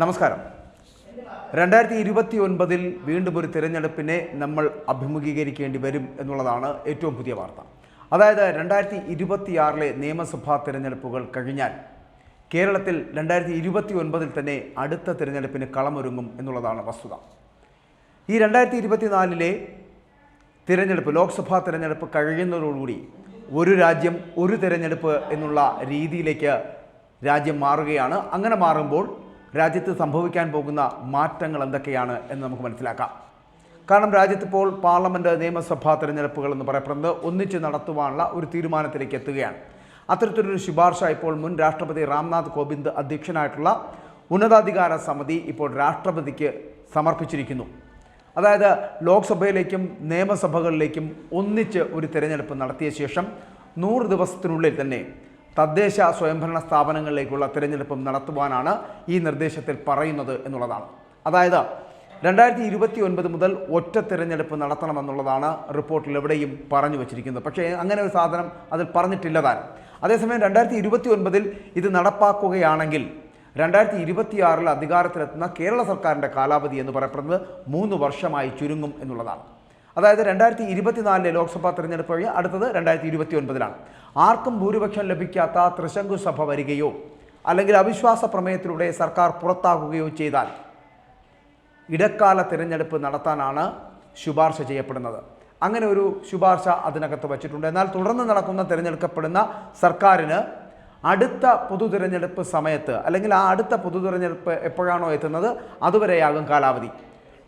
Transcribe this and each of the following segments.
നമസ്കാരം. രണ്ടായിരത്തി ഇരുപത്തി ഒൻപതിൽ വീണ്ടും ഒരു തിരഞ്ഞെടുപ്പിനെ നമ്മൾ അഭിമുഖീകരിക്കേണ്ടി വരും എന്നുള്ളതാണ് ഏറ്റവും പുതിയ വാർത്ത. അതായത് രണ്ടായിരത്തി ഇരുപത്തിയാറിലെ നിയമസഭാ തിരഞ്ഞെടുപ്പുകൾ കഴിഞ്ഞാൽ കേരളത്തിൽ രണ്ടായിരത്തി ഇരുപത്തി ഒൻപതിൽ തന്നെ അടുത്ത തിരഞ്ഞെടുപ്പിന് കളമൊരുങ്ങും എന്നുള്ളതാണ് വസ്തുത. ഈ രണ്ടായിരത്തി ഇരുപത്തിനാലിലെ തിരഞ്ഞെടുപ്പ് ലോക്സഭാ തിരഞ്ഞെടുപ്പ് കഴിയുന്നതോടുകൂടി ഒരു രാജ്യം ഒരു തിരഞ്ഞെടുപ്പ് എന്നുള്ള രീതിയിലേക്ക് രാജ്യം മാറുകയാണ്. അങ്ങനെ മാറുമ്പോൾ രാജ്യത്ത് സംഭവിക്കാൻ പോകുന്ന മാറ്റങ്ങൾ എന്തൊക്കെയാണ് എന്ന് നമുക്ക് മനസ്സിലാക്കാം. കാരണം രാജ്യത്തിപ്പോൾ പാർലമെന്റ് നിയമസഭാ തിരഞ്ഞെടുപ്പുകൾ എന്ന് പറയപ്പെടുന്നത് ഒന്നിച്ച് നടത്തുവാനുള്ള ഒരു തീരുമാനത്തിലേക്ക് എത്തുകയാണ്. അത്തരത്തിലൊരു ശുപാർശ ഇപ്പോൾ മുൻ രാഷ്ട്രപതി രാംനാഥ് കോവിന്ദ് അധ്യക്ഷനായിട്ടുള്ള ഉന്നതാധികാര സമിതി ഇപ്പോൾ രാഷ്ട്രപതിക്ക് സമർപ്പിച്ചിരിക്കുന്നു. അതായത് ലോക്സഭയിലേക്കും നിയമസഭകളിലേക്കും ഒന്നിച്ച് ഒരു തിരഞ്ഞെടുപ്പ് നടത്തിയ ശേഷം നൂറ് ദിവസത്തിനുള്ളിൽ തന്നെ തദ്ദേശ സ്വയംഭരണ സ്ഥാപനങ്ങളിലേക്കുള്ള തിരഞ്ഞെടുപ്പും നടത്തുവാനാണ് ഈ നിർദ്ദേശത്തിൽ പറയുന്നത് എന്നുള്ളതാണ്. അതായത് രണ്ടായിരത്തി ഇരുപത്തി ഒൻപത് മുതൽ ഒറ്റ തിരഞ്ഞെടുപ്പ് നടത്തണമെന്നുള്ളതാണ് റിപ്പോർട്ടിൽ എവിടെയും പറഞ്ഞു വച്ചിരിക്കുന്നത്. പക്ഷേ അങ്ങനെ ഒരു സാധനം അതിൽ പറഞ്ഞിട്ടില്ല താൻ. അതേസമയം രണ്ടായിരത്തി ഇരുപത്തി ഒൻപതിൽ ഇത് നടപ്പാക്കുകയാണെങ്കിൽ രണ്ടായിരത്തി ഇരുപത്തിയാറിൽ അധികാരത്തിലെത്തുന്ന കേരള സർക്കാരിന്റെ കാലാവധി എന്ന് പറയപ്പെടുന്നത് മൂന്ന് വർഷമായി ചുരുങ്ങും എന്നുള്ളതാണ്. അതായത് രണ്ടായിരത്തി ഇരുപത്തിനാലിലെ ലോക്സഭാ തെരഞ്ഞെടുപ്പ് കഴിഞ്ഞ് അടുത്തത് രണ്ടായിരത്തി ഇരുപത്തി ഒൻപതിലാണ് ആർക്കും ഭൂരിപക്ഷം ലഭിക്കാത്ത ത്രിശങ്കു സഭ വരികയോ അല്ലെങ്കിൽ അവിശ്വാസ പ്രമേയത്തിലൂടെ സർക്കാർ പുറത്താക്കുകയോ ചെയ്താൽ ഇടക്കാല തിരഞ്ഞെടുപ്പ് നടത്താനാണ് ശുപാർശ ചെയ്യപ്പെടുന്നത്. അങ്ങനെ ഒരു ശുപാർശ അതിനകത്ത് വച്ചിട്ടുണ്ട്. എന്നാൽ തുടർന്ന് നടക്കുന്ന തിരഞ്ഞെടുക്കപ്പെടുന്ന സർക്കാരിന് അടുത്ത പൊതു തിരഞ്ഞെടുപ്പ് സമയത്ത് അല്ലെങ്കിൽ ആ അടുത്ത പൊതു തിരഞ്ഞെടുപ്പ് എപ്പോഴാണോ എത്തുന്നത് അതുവരെയാകും കാലാവധി.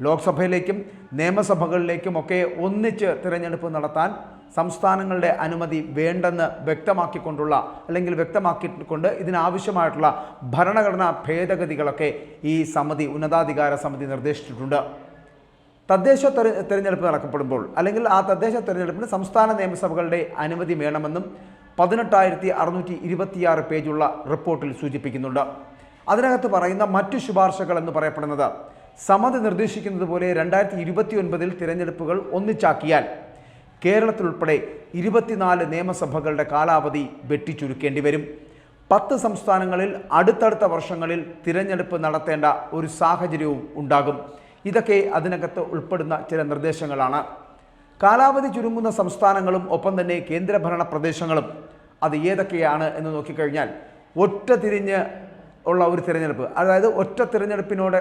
ലോക്സഭയിലേക്കും നിയമസഭകളിലേക്കും ഒക്കെ ഒന്നിച്ച് തിരഞ്ഞെടുപ്പ് നടത്താൻ സംസ്ഥാനങ്ങളുടെ അനുമതി വേണ്ടെന്ന് വ്യക്തമാക്കിക്കൊണ്ടുള്ള അല്ലെങ്കിൽ വ്യക്തമാക്കിക്കൊണ്ട് ഇതിനാവശ്യമായിട്ടുള്ള ഭരണഘടനാ ഭേദഗതികളൊക്കെ ഈ സമിതി ഉന്നതാധികാര സമിതി നിർദ്ദേശിച്ചിട്ടുണ്ട്. തദ്ദേശ തെര- തെരഞ്ഞെടുപ്പ് നടക്കപ്പെടുമ്പോൾ അല്ലെങ്കിൽ ആ തദ്ദേശ തെരഞ്ഞെടുപ്പിന് സംസ്ഥാന നിയമസഭകളുടെ അനുമതി വേണമെന്നും പതിനെട്ടായിരത്തി അറുന്നൂറ്റി ഇരുപത്തിയാറ് പേജുള്ള റിപ്പോർട്ടിൽ സൂചിപ്പിക്കുന്നുണ്ട്. അതിനകത്ത് പറയുന്ന മറ്റു ശുപാർശകൾ എന്ന് പറയപ്പെടുന്നത് സമിതി നിർദ്ദേശിക്കുന്നത് പോലെ രണ്ടായിരത്തി ഇരുപത്തി ഒൻപതിൽ തിരഞ്ഞെടുപ്പുകൾ ഒന്നിച്ചാക്കിയാൽ കേരളത്തിലുൾപ്പെടെ ഇരുപത്തിനാല് നിയമസഭകളുടെ കാലാവധി വെട്ടിച്ചുരുക്കേണ്ടി വരും. പത്ത് സംസ്ഥാനങ്ങളിൽ അടുത്തടുത്ത വർഷങ്ങളിൽ തിരഞ്ഞെടുപ്പ് നടത്തേണ്ട ഒരു സാഹചര്യവും ഉണ്ടാകും. ഇതൊക്കെ അതിനകത്ത് ഉൾപ്പെടുന്ന ചില നിർദ്ദേശങ്ങളാണ്. കാലാവധി ചുരുങ്ങുന്ന സംസ്ഥാനങ്ങളും ഒപ്പം തന്നെ കേന്ദ്രഭരണ പ്രദേശങ്ങളും അത് ഏതൊക്കെയാണ് എന്ന് നോക്കിക്കഴിഞ്ഞാൽ ഒറ്റ തിരിഞ്ഞ് ഉള്ള ഒരു തിരഞ്ഞെടുപ്പ് അതായത് ഒറ്റ തിരഞ്ഞെടുപ്പിനോട്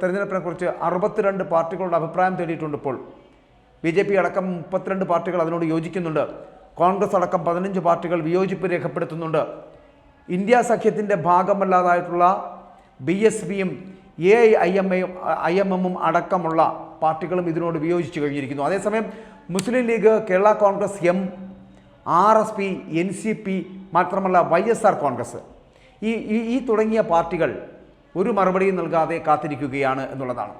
തിരഞ്ഞെടുപ്പിനെക്കുറിച്ച് അറുപത്തിരണ്ട് പാർട്ടികളുടെ അഭിപ്രായം തേടിയിട്ടുണ്ട് ഇപ്പോൾ. ബി ജെ പി അടക്കം മുപ്പത്തിരണ്ട് പാർട്ടികൾ അതിനോട് യോജിക്കുന്നുണ്ട്. കോൺഗ്രസ് അടക്കം പതിനഞ്ച് പാർട്ടികൾ വിയോജിപ്പ് രേഖപ്പെടുത്തുന്നുണ്ട്. ഇന്ത്യ സഖ്യത്തിന്റെ ഭാഗമല്ലാതായിട്ടുള്ള ബി എസ് പിയും എ ഐ എം എയും ഐ എം എമ്മും അടക്കമുള്ള പാർട്ടികളും ഇതിനോട് വിയോജിച്ചു കഴിഞ്ഞിരിക്കുന്നു. അതേസമയം Muslim League Kerala Congress M R S P N C P മാത്രമല്ല വൈ എസ് ആർ കോൺഗ്രസ്. ഈ ഈ- തുടങ്ങിയ പാർട്ടികൾ ഒരു മറുപടിയും നൽകാതെ കാത്തിരിക്കുകയാണ് എന്നുള്ളതാണ്.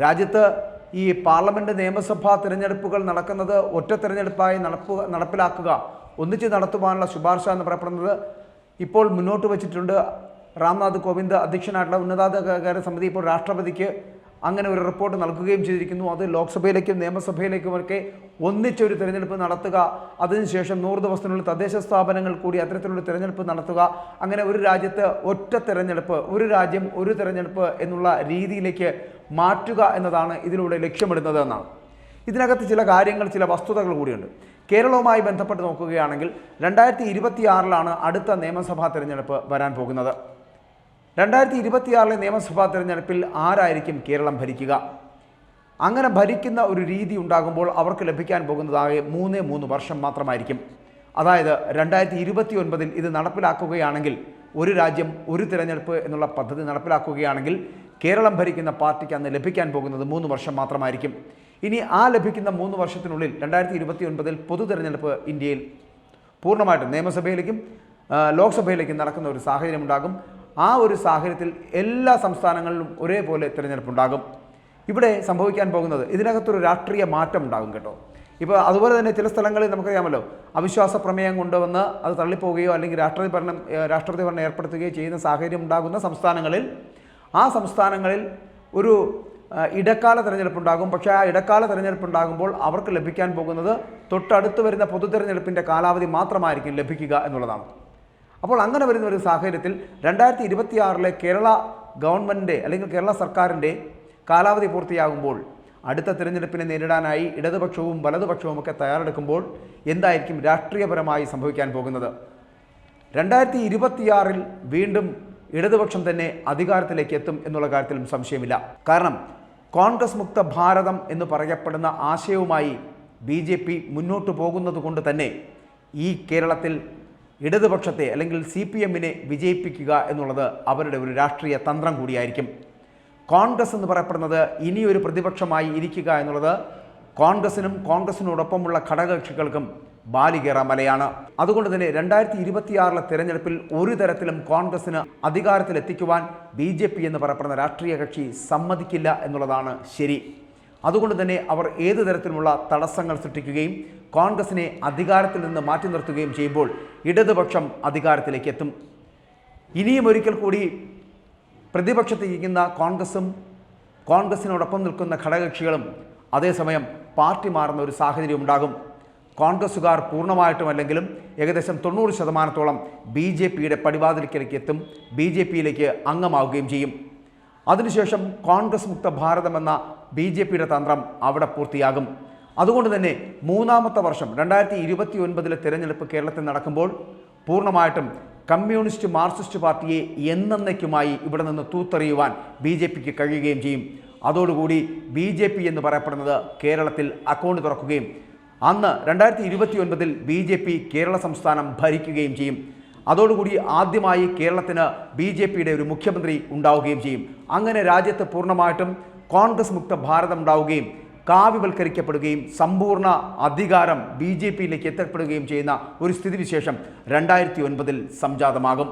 രാജ്യത്ത് ഈ പാർലമെന്റ് നിയമസഭാ തിരഞ്ഞെടുപ്പുകൾ നടക്കുന്നത് ഒറ്റ തിരഞ്ഞെടുപ്പായി നടപ്പ് നടപ്പിലാക്കുക ഒന്നിച്ച് നടത്തുവാനുള്ള ശുപാർശ എന്ന് പറയപ്പെടുന്നത് ഇപ്പോൾ മുന്നോട്ട് വച്ചിട്ടുണ്ട്. രാംനാഥ് കോവിന്ദ് അധ്യക്ഷനായിട്ടുള്ള ഉന്നതാധികാര സമിതി ഇപ്പോൾ രാഷ്ട്രപതിക്ക് അങ്ങനെ ഒരു റിപ്പോർട്ട് നൽകുകയും ചെയ്തിരിക്കുന്നു. അത് ലോക്സഭയിലേക്കും നിയമസഭയിലേക്കുമൊക്കെ ഒന്നിച്ചൊരു തിരഞ്ഞെടുപ്പ് നടത്തുക അതിനുശേഷം നൂറ് ദിവസത്തിനുള്ളിൽ തദ്ദേശ സ്ഥാപനങ്ങൾ കൂടി അത്തരത്തിലുള്ള തിരഞ്ഞെടുപ്പ് നടത്തുക. അങ്ങനെ ഒരു രാജ്യത്ത് ഒറ്റ തിരഞ്ഞെടുപ്പ് ഒരു രാജ്യം ഒരു തിരഞ്ഞെടുപ്പ് എന്നുള്ള രീതിയിലേക്ക് മാറ്റുക എന്നതാണ് ഇതിലൂടെ ലക്ഷ്യമിടുന്നത് എന്നാണ്. ഇതിനകത്ത് ചില കാര്യങ്ങൾ ചില വസ്തുതകൾ കൂടിയുണ്ട്. കേരളവുമായി ബന്ധപ്പെട്ട് നോക്കുകയാണെങ്കിൽ രണ്ടായിരത്തി ഇരുപത്തിയാറിലാണ് അടുത്ത നിയമസഭാ തിരഞ്ഞെടുപ്പ് വരാൻ പോകുന്നത്. രണ്ടായിരത്തി ഇരുപത്തിയാറിലെ നിയമസഭാ തെരഞ്ഞെടുപ്പിൽ ആരായിരിക്കും കേരളം ഭരിക്കുക? അങ്ങനെ ഭരിക്കുന്ന ഒരു രീതി ഉണ്ടാകുമ്പോൾ അവർക്ക് ലഭിക്കാൻ പോകുന്നതാകെ മൂന്ന് മൂന്ന് വർഷം മാത്രമായിരിക്കും. അതായത് രണ്ടായിരത്തി ഇരുപത്തി ഒൻപതിൽ ഇത് നടപ്പിലാക്കുകയാണെങ്കിൽ ഒരു രാജ്യം ഒരു തിരഞ്ഞെടുപ്പ് എന്നുള്ള പദ്ധതി നടപ്പിലാക്കുകയാണെങ്കിൽ കേരളം ഭരിക്കുന്ന പാർട്ടിക്ക് അന്ന് ലഭിക്കാൻ പോകുന്നത് മൂന്ന് വർഷം മാത്രമായിരിക്കും. ഇനി ആ ലഭിക്കുന്ന മൂന്ന് വർഷത്തിനുള്ളിൽ രണ്ടായിരത്തി ഇരുപത്തി ഒൻപതിൽ പൊതു തിരഞ്ഞെടുപ്പ് ഇന്ത്യയിൽ പൂർണമായിട്ടും നിയമസഭയിലേക്കും ലോക്സഭയിലേക്കും നടക്കുന്ന ഒരു സാഹചര്യം ഉണ്ടാകും. ആ ഒരു സാഹചര്യത്തിൽ എല്ലാ സംസ്ഥാനങ്ങളിലും ഒരേപോലെ തിരഞ്ഞെടുപ്പുണ്ടാകും. ഇവിടെ സംഭവിക്കാൻ പോകുന്നത് ഇതിനകത്തൊരു രാഷ്ട്രീയ മാറ്റം ഉണ്ടാകും കേട്ടോ. ഇപ്പോൾ അതുപോലെ തന്നെ ചില സ്ഥലങ്ങളിൽ നമുക്കറിയാമല്ലോ അവിശ്വാസ പ്രമേയം കൊണ്ടുവന്ന് അത് തള്ളിപ്പോവുകയോ അല്ലെങ്കിൽ രാഷ്ട്രപതി ഭരണം രാഷ്ട്രപതി ഭരണം ഏർപ്പെടുത്തുകയോ ചെയ്യുന്ന സാഹചര്യം ഉണ്ടാകുന്ന സംസ്ഥാനങ്ങളിൽ ആ സംസ്ഥാനങ്ങളിൽ ഒരു ഇടക്കാല തിരഞ്ഞെടുപ്പുണ്ടാകും. പക്ഷേ ആ ഇടക്കാല തിരഞ്ഞെടുപ്പുണ്ടാകുമ്പോൾ അവർക്ക് ലഭിക്കാൻ പോകുന്നത് തൊട്ടടുത്ത് വരുന്ന പൊതു തിരഞ്ഞെടുപ്പിന്റെ കാലാവധി മാത്രമായിരിക്കും ലഭിക്കുക എന്നുള്ളതാണ്. അപ്പോൾ അങ്ങനെ വരുന്ന ഒരു സാഹചര്യത്തിൽ രണ്ടായിരത്തി ഇരുപത്തിയാറിലെ കേരള ഗവൺമെന്റിന്റെ അല്ലെങ്കിൽ കേരള സർക്കാരിന്റെ കാലാവധി പൂർത്തിയാകുമ്പോൾ അടുത്ത തിരഞ്ഞെടുപ്പിനെ നേരിടാനായി ഇടതുപക്ഷവും വലതുപക്ഷവും ഒക്കെ തയ്യാറെടുക്കുമ്പോൾ എന്തായിരിക്കും രാഷ്ട്രീയപരമായി സംഭവിക്കാൻ പോകുന്നത്? രണ്ടായിരത്തി ഇരുപത്തിയാറിൽ വീണ്ടും ഇടതുപക്ഷം തന്നെ അധികാരത്തിലേക്ക് എത്തും എന്നുള്ള കാര്യത്തിലും സംശയമില്ല. കാരണം കോൺഗ്രസ് മുക്ത ഭാരതം എന്ന് പറയപ്പെടുന്ന ആശയവുമായി ബി ജെ പി മുന്നോട്ട് പോകുന്നത് കൊണ്ട് തന്നെ ഈ കേരളത്തിൽ ഇടതുപക്ഷത്തെ അല്ലെങ്കിൽ സി പി എമ്മിനെ വിജയിപ്പിക്കുക എന്നുള്ളത് അവരുടെ ഒരു രാഷ്ട്രീയ തന്ത്രം കൂടിയായിരിക്കും. കോൺഗ്രസ് എന്ന് പറയപ്പെടുന്നത് ഇനിയൊരു പ്രതിപക്ഷമായി ഇരിക്കുക എന്നുള്ളത് കോൺഗ്രസിനും കോൺഗ്രസിനോടൊപ്പമുള്ള ഘടകകക്ഷികൾക്കും ബാലികേറ മലയാണ്. അതുകൊണ്ട് തന്നെ രണ്ടായിരത്തി ഇരുപത്തിയാറിലെ തെരഞ്ഞെടുപ്പിൽ ഒരു തരത്തിലും കോൺഗ്രസിന് അധികാരത്തിലെത്തിക്കുവാൻ ബി ജെ പി എന്ന് പറയപ്പെടുന്ന രാഷ്ട്രീയ കക്ഷി സമ്മതിക്കില്ല എന്നുള്ളതാണ് ശരി. അതുകൊണ്ട് തന്നെ അവർ ഏത് തരത്തിലുള്ള തടസ്സങ്ങൾ സൃഷ്ടിക്കുകയും കോൺഗ്രസിനെ അധികാരത്തിൽ നിന്ന് മാറ്റി നിർത്തുകയും ചെയ്യുമ്പോൾ ഇടതുപക്ഷം അധികാരത്തിലേക്ക് എത്തും. ഇനിയും ഒരിക്കൽ കൂടി പ്രതിപക്ഷത്തിരിക്കുന്ന കോൺഗ്രസും കോൺഗ്രസിനോടൊപ്പം നിൽക്കുന്ന ഘടകകക്ഷികളും അതേസമയം പാർട്ടി മാറുന്ന ഒരു സാഹചര്യം ഉണ്ടാകും. കോൺഗ്രസ്സുകാർ പൂർണമായിട്ടുമല്ലെങ്കിലും ഏകദേശം തൊണ്ണൂറ് ശതമാനത്തോളം ബി ജെ പിയുടെ പടിവാതിൽക്കലേക്ക് എത്തും ബി ജെ പിയിലേക്ക് അംഗമാവുകയും ചെയ്യും. അതിനുശേഷം കോൺഗ്രസ് മുക്ത എന്ന ബി ജെ പിയുടെ തന്ത്രം അവിടെ പൂർത്തിയാകും. അതുകൊണ്ട് തന്നെ മൂന്നാമത്തെ വർഷം രണ്ടായിരത്തി ഇരുപത്തി ഒൻപതിലെ തിരഞ്ഞെടുപ്പ് കേരളത്തിൽ നടക്കുമ്പോൾ പൂർണമായിട്ടും കമ്മ്യൂണിസ്റ്റ് മാർക്സിസ്റ്റ് പാർട്ടിയെ എന്നേക്കുമായി ഇവിടെ നിന്ന് തൂത്തെറിയുവാൻ ബി ജെ പിക്ക് കഴിയുകയും ചെയ്യും. അതോടുകൂടി ബി ജെ പി എന്ന് പറയപ്പെടുന്നത് കേരളത്തിൽ അക്കൗണ്ട് തുറക്കുകയും അന്ന് രണ്ടായിരത്തി ഇരുപത്തി ഒൻപതിൽ ബി ജെ പി കേരള സംസ്ഥാനം ഭരിക്കുകയും ചെയ്യും. അതോടുകൂടി ആദ്യമായി കേരളത്തിന് ബി ജെ പിയുടെ ഒരു മുഖ്യമന്ത്രി ഉണ്ടാവുകയും ചെയ്യും. അങ്ങനെ രാജ്യത്ത് പൂർണമായിട്ടും കോൺഗ്രസ് മുക്ത ഭാരതം ഉണ്ടാവുകയും കാവ്യവൽക്കരിക്കപ്പെടുകയും സമ്പൂർണ അധികാരം ബി ജെ പിയിലേക്ക് എത്തപ്പെടുകയും ചെയ്യുന്ന ഒരു സ്ഥിതിവിശേഷം രണ്ടായിരത്തി ഒൻപതിൽ സംജാതമാകും.